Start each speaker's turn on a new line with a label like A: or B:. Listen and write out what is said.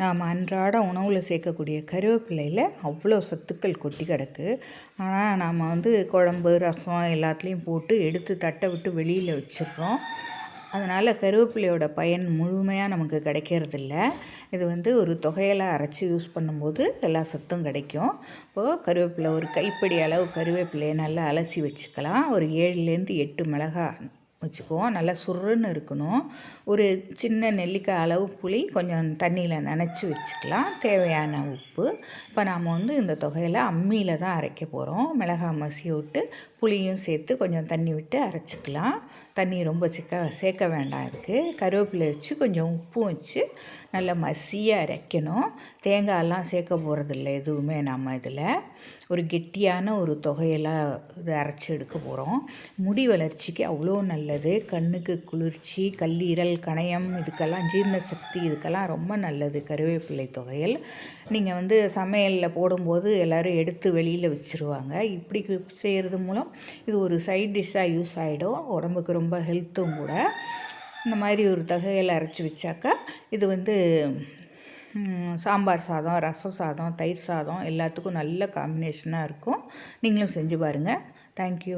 A: நாம் அன்றாட உணவில் சேர்க்கக்கூடிய கருவேப்பிலையில் அவ்வளோ சத்துக்கள் கொட்டி கிடக்கு. ஆனால் நாம் வந்து குழம்பு ரசம் எல்லாத்துலேயும் போட்டு எடுத்து தட்டை விட்டு வெளியில் வச்சிடுறோம். அதனால் கருவேப்பிலையோட பயன் முழுமையாக நமக்கு கிடைக்கிறதில்ல. இது வந்து ஒரு தொகையெல்லாம் அரைச்சி யூஸ் பண்ணும்போது எல்லா சத்தும் கிடைக்கும். இப்போது கருவேப்பிலை ஒரு கைப்படி அளவு கருவேப்பிலையை நல்லா அலசி வச்சுக்கலாம். ஒரு ஏழுலேருந்து எட்டு மிளகாய் வச்சுக்குவோம். நல்லா சுருன்னு இருக்கணும். ஒரு சின்ன நெல்லிக்காய் அளவு புளி கொஞ்சம் தண்ணியில் நனைச்சி வச்சுக்கலாம். தேவையான உப்பு. இப்போ நாம் வந்து இந்த தொகையில் அம்மியில் தான் அரைக்க போகிறோம் மிளகாய் மசி விட்டு புளியும் சேர்த்து கொஞ்சம் தண்ணி விட்டு அரைச்சிக்கலாம். தண்ணி ரொம்ப சிக்க சேர்க்க வேண்டாம் இருக்குது கருவேப்பிலை வச்சு கொஞ்சம் உப்பும் வச்சு நல்லா மசியாக அரைக்கணும். தேங்காயெல்லாம் சேர்க்க போகிறதில்ல எதுவுமே நம்ம இதில். ஒரு கெட்டியான ஒரு தொகையெல்லாம் இதை அரைச்சி எடுக்க போகிறோம் முடி வளர்ச்சிக்கு அவ்வளோ நல்ல நல்லது கண்ணுக்கு குளிர்ச்சி கல்லீரல் கணையம் இதுக்கெல்லாம் ஜீரண சக்தி இதுக்கெல்லாம் ரொம்ப நல்லது. கருவேப்பிலை தொகையல். நீங்கள் வந்து சமையலில் போடும்போது எல்லோரும் எடுத்து வெளியில் வச்சுருவாங்க. இப்படி செய்கிறது மூலம் இது ஒரு சைட் டிஷ்ஷாக யூஸ் ஆகிடும் உடம்புக்கு ரொம்ப ஹெல்த்தும் கூட. இந்த மாதிரி ஒரு தகையில் அரைச்சி வச்சாக்கா இது வந்து சாம்பார் சாதம் ரசம் சாதம் தயிர் சாதம் எல்லாத்துக்கும் நல்ல காம்பினேஷனாக இருக்கும். நீங்களும் செஞ்சு பாருங்கள் தேங்க்யூ